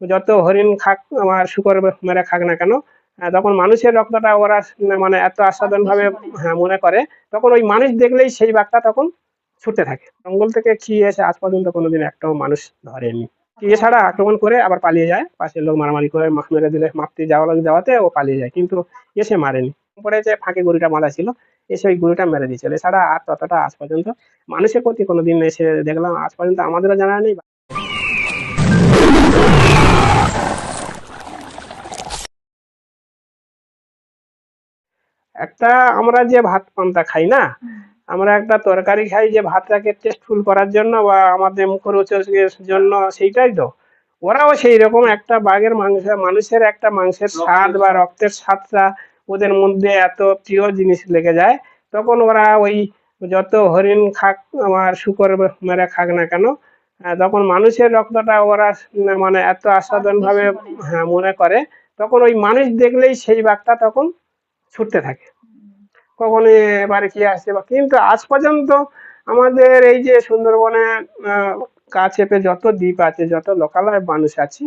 যত হরিণ খাক আমার শুকর মেরে খাক না কেন তখন মানুষের রক্তটা ওরা মানে এত আস্বাদন ভাবে হ্যাঁ, মনে করে তখন ওই মানুষ দেখলেই সেই বাঘটা তখন ছুটতে থাকে। জঙ্গল থেকে খেয়ে এসে আজ পর্যন্ত কোনোদিন একটাও মানুষ ধরেনি। এছাড়া আক্রমণ করে আবার পালিয়ে যায় পাশের লোক মারামারি করে মাছ মেরে দিলে মারতে যাওয়া যাওয়াতে ও পালিয়ে যায় কিন্তু এসে মারেনি। পরে যে ফাঁকে গরুটা মারা ছিল এসে ওই গরুটা মেরে দিয়েছিল। এছাড়া আর ততটা আজ পর্যন্ত মানুষের প্রতি কোনোদিন এসে দেখলাম আজ পর্যন্ত আমাদেরও জানা নেই একটা আমরা যে ভাত পান্তা খাই না আমরা একটা তরকারি খাই যে ভাতটাকে টেস্টফুল করার জন্য বা আমাদের মুখরোচকের জন্য সেইটাই তো। ওরাও সেই রকম একটা বাঘের মাংস মানুষের একটা মাংসের স্বাদ বা রক্তের স্বাদটা ওদের মধ্যে এত প্রিয় জিনিস লেগে যায় তখন ওরা ওই যত হরিণ খাক আমার শুকর মেরে খাক না কেন তখন মানুষের রক্তটা ওরা মানে এত আস্বাদন ভাবে হ্যাঁ মনে করে তখন ওই মানুষ দেখলেই সেই বাঘটা তখন ছুটতে থাকে। কখন এবারে কি আসছে বা কিন্তু আজ পর্যন্ত আমাদের এই যে সুন্দরবনে গা যত দ্বীপ আছে যত লোকালয় মানুষ আছি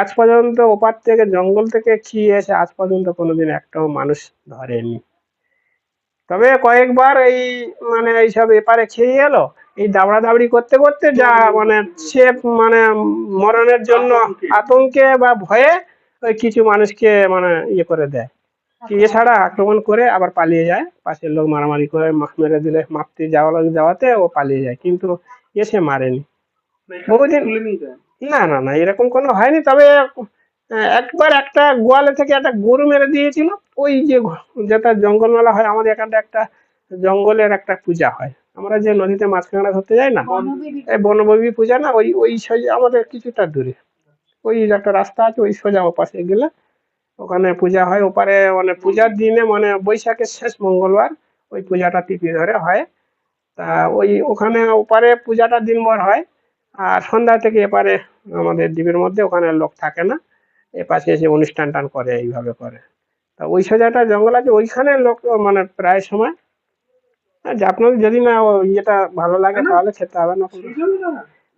আজ পর্যন্ত ওপার থেকে জঙ্গল থেকে খেয়ে এসে আজ পর্যন্ত কোনোদিন একটাও মানুষ ধরেনি। তবে কয়েকবার এই মানে এইসব এপারে খেয়ে এলো এই দাবড়া দাবড়ি করতে করতে যা মানে সে মানে মরণের জন্য আতঙ্কে বা ভয়ে কিছু মানুষকে মানে ইয়ে করে দেয়। কি এছাড়া আক্রমণ করে আবার পালিয়ে যায়। পাশের লোক মারামারি করে মেরে দিলে মারতে যাওয়া যাওয়াতে ও পালিয়ে যায়। কিন্তু এসে মারেনি। বহুদিন না না না এরকম কোনো হয়নি। তবে একবার একটা গোয়ালে থেকে একটা গরু মেরে দিয়েছিল। ওই যে যেটা জঙ্গল মেলা হয় আমাদের এখানটা একটা জঙ্গলের একটা পূজা হয়। আমরা যে নদীতে মাছ কাঁকড়া ধরতে যাই না এই বনভূমি পূজা না ওই ওই আমাদের কিছুটা দূরে। ওই একটা রাস্তা আছে ওই সোজা ওপাশে গেলে ওখানে পূজা হয়। ওপারে মানে পূজার দিনে মানে বৈশাখের শেষ মঙ্গলবার ওই পূজাটা টিপি ধরে হয়। তা ওই ওখানে ওপারে পূজাটা দিনভর হয় আর সন্ধ্যা থেকে এপারে আমাদের দ্বীপের মধ্যে ওখানে লোক থাকে না। এপাশে এসে অনুষ্ঠান টান করে এইভাবে করে। তা ওই সোজাটা জঙ্গল আছে ওইখানে লোক মানে প্রায় সময়। আর যে যদি না ইয়েটা ভালো লাগে তাহলে খেতে হবে না।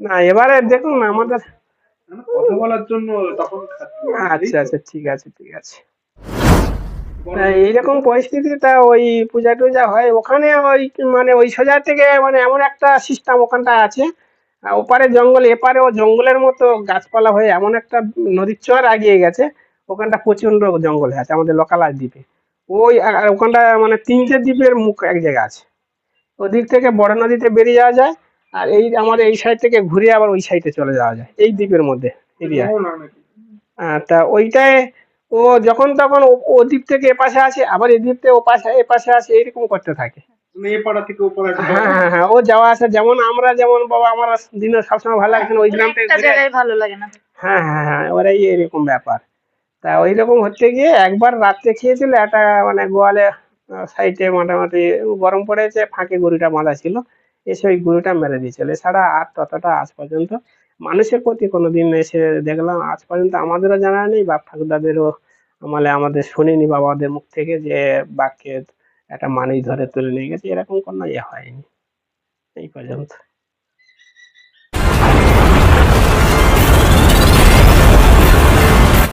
না? এবারে দেখুন আমাদের কথা বলার জন্য তখন আচ্ছা আচ্ছা ঠিক আছে ঠিক আছে। তা এইরকম পরিস্থিতিটা ওই পূজা টুজা হয় ওখানে ওই মানে ওই সোজা থেকে মানে এমন একটা সিস্টেম ওখানটা আছে। ওপারে জঙ্গল এপারে ও জঙ্গলের মতো গাছপালা হয়ে এমন একটা নদীর চর আগিয়ে গেছে। ওখানটা প্রচণ্ড জঙ্গল আছে আমাদের লোকাল দ্বীপে। ওই ওখানটা মানে তিনটে দ্বীপের মুখ এক জায়গা আছে। ওদিক থেকে বড় নদীতে বেরিয়ে যাওয়া যায় আর এই আমাদের এই সাইড থেকে ঘুরে আবার ওই সাইডে চলে যাওয়া যায় এই দ্বীপের মধ্যে এরিয়া। তা ওইটায় ও যখন তখন ও- দ্বীপ থেকে এ পাশে আসে আবার এ দ্বীপ থেকে ও পাশে এ পাশে আসে এরকম করতে থাকে। মানে এ পাড়া থেকে ও হ্যাঁ হ্যাঁ হ্যাঁ ও যাওয়া আসা যেমন আমরা যেমন বাবা আমার দিনে সবসময় ভালো লাগছে না ওই গ্রাম থেকে ভালো লাগে না। হ্যাঁ হ্যাঁ হ্যাঁ ওরাই এরকম ব্যাপার। তা ওই রকম হচ্ছে গিয়ে একবার রাত্রে খেয়েছিল একটা মানে গোয়ালে সাইডে মোটামুটি গরম পড়েছে ফাঁকে গরুটা মারা ছিল। এসে ওই গরুটা মেরে দিয়েছিল। এছাড়া আর ততটা আজ পর্যন্ত মানুষের প্রতি কোনোদিন এসে দেখলাম, আজ পর্যন্ত আমাদেরও জানা নেই, বাপ ঠাকুরদাদেরও মানে আমাদের শুনিনি বাবাদের মুখ থেকে যে বাক্যের একটা মানুষ ধরে তুলে নিয়ে গেছে। এরকম কোনো ইয়ে হয়নি। এই পর্যন্ত।